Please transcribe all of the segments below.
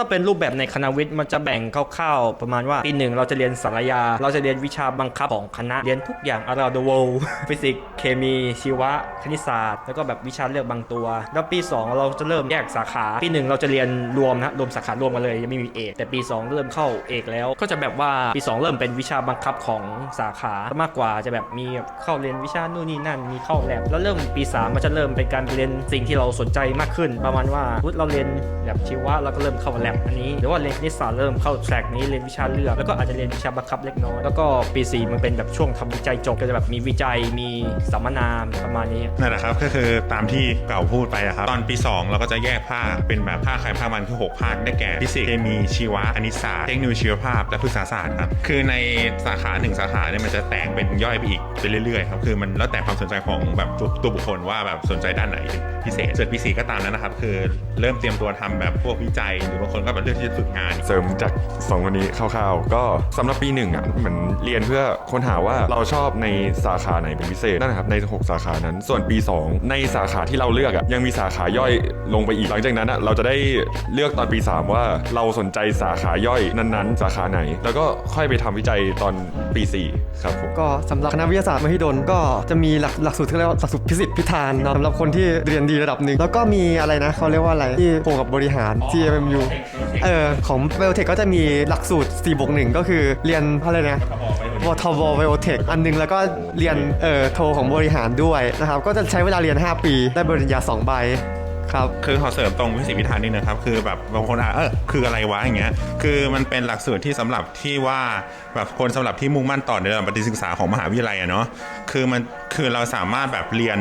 ถ้าเป็นรูปแบบในคณะวิทย์มันจะแบ่งคร่าวๆประมาณว่าปีหนึ่งเราจะเรียนสารยา เราจะเรียนวิชาบังคับของคณะเรียนทุกอย่าง around the world ฟิสิกส์เคมี ชีวะ คณิตศาสตร์ แล้วก็แบบวิชาเลือกบางตัว แล้วปี 2 เราจะเริ่มแยกสาขา ปีหนึ่งเราจะเรียนรวมนะรวมสาขารวมกันเลยยังไม่มีเอกแต่ปี 2 เริ่มเข้าเอกแล้ว ก็จะแบบว่าปี 2 เริ่มเป็นวิชาบังคับของสาขามากกว่าจะแบบมีแบบเข้าเรียนวิชานู่นนี่นั่นมีเข้าแลบแล้วเริ่มปี 3 มันจะเริ่มเป็นการเรียนสิ่งที่เราสนใจมากขึ้น ประมาณว่าพุทเราเรียนแบบชีวะเราก็เริ่มเข้าแลบอันนี้หรือว่าเรียนคณิตศาสตร์เริ่มเข้าแทร็กนี้เรียนวิชาเลือกแล้วก็อาจจะเรียนวิชาบังคับเล็กน้อยแล้วก็ปี4มันเป็นแบบช่วงทำวิจัยจบก็จะแบบมีวิจัยมีสัมมนาประมาณนี้นั่นแหละครับก็คือตามที่เก่าพูดไปอะครับตอนปี 2 เราก็จะแยกภาคเป็นแบบภาคใครภาคมันคือ 6 ภาคได้แก่ฟิสิกส์เคมีชีวะคณิตศาสตร์เทคโนโลยีชีวภาพและพฤกษศาสตร์ครับคือในสาขาหนึ่งสาขาเนี่ยมันจะแตกเป็นย่อยไปอีกไปเรื่อยๆครับคือมันแล้วแต่ความสนใจของแบบตัวบุคคลว่าแบบสนใจด้านไหนพิเศษส่วนปีสี่ก็ตามนั้นนะครับคือเริ่มเตรียมตัวทำแบบพวกวิจัยหรือบางคนก็แบบเลือกที่จะฝึกงาน เสริมจากสองคนนี้คร่าวๆ ก็สำหรับปีหนึ่งอะเหมือนเรียนเพื่อค้นหาว่าเราชอบในสาขาไหนเป็นพิเศษนั่นแหละครับใน 6 สาขานั้น ส่วนปี 2 ในสาขาที่เราเลือกอะยังมีสาขาย่อยลงไปอีกหลังจากนั้นอะเราจะได้เลือกตอนปี 3 ว่าเราสนใจสาขาย่อยนั้นๆ สาขาไหน แล้วก็ค่อยไปทำวิจัยตอนปี4ครับผมก็สำหรับคณะวิทยาศาสตร์มหิดลก็จะมีหลักหลักสูตรที่เรียกว่าหลักสูตรพิสิทธิ์พิธานเนาะสำหรับคนที่เรียนดีระดับหนึ่งแล้วก็มีอะไรนะเขาเรียกว่าอะไรที่โคกับบริหาร GMMU เออของเวลเทคก็จะมีหลักสูตร4บวก1ก็คือเรียนอะไรนะวทวเวลเทคอันหนึงแล้วก็เรียนเอ่อโทของบริหารด้วยนะครับ ก็จะใช้เวลาเรียน 5 ปีได้ปริญญา2ใบครับ คือขอเสริมตรงวิสิตวิธานนิดนะครับ คือแบบบางคนอะเออคืออะไรวะอย่างเงี้ย คือมันเป็นหลักสูตรที่สำหรับที่ว่าแบบคนสำหรับที่มุ่งมั่นต่อในระดับปฏิศึกษาของมหาวิทยาลัยอะเนาะ คือมันคือเราสามารถแบบเรียน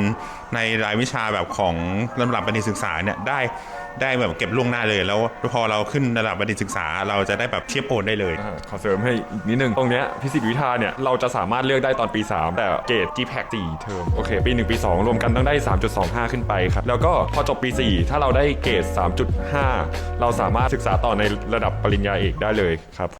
ในรายวิชาแบบของระดับปฏิตศึกษาเนี่ยได้ได้แบบเก็บล่วงหน้าเลยแล้วพอเราขึ้นระดับปฏิตศึกษา เราจะได้แบบเทียบโอนได้เลยอาขอเสริมให้อีกนิดนึง ตรงเนี้ยฟิสิกส์วิทาเนี่ย เราจะสามารถเลือกได้ตอนปี 3 แต่เกรด GPAC 4เทอม โอเค ปี 1 ปี 2 รวมกันต้องได้ 3.25 ขึ้นไปครับ แล้วก็พอจบปี 4 ถ้าเราได้เกรด 3.5 เราสามารถศึกษาต่อในระดับปริญญาเอกได้เลยครับ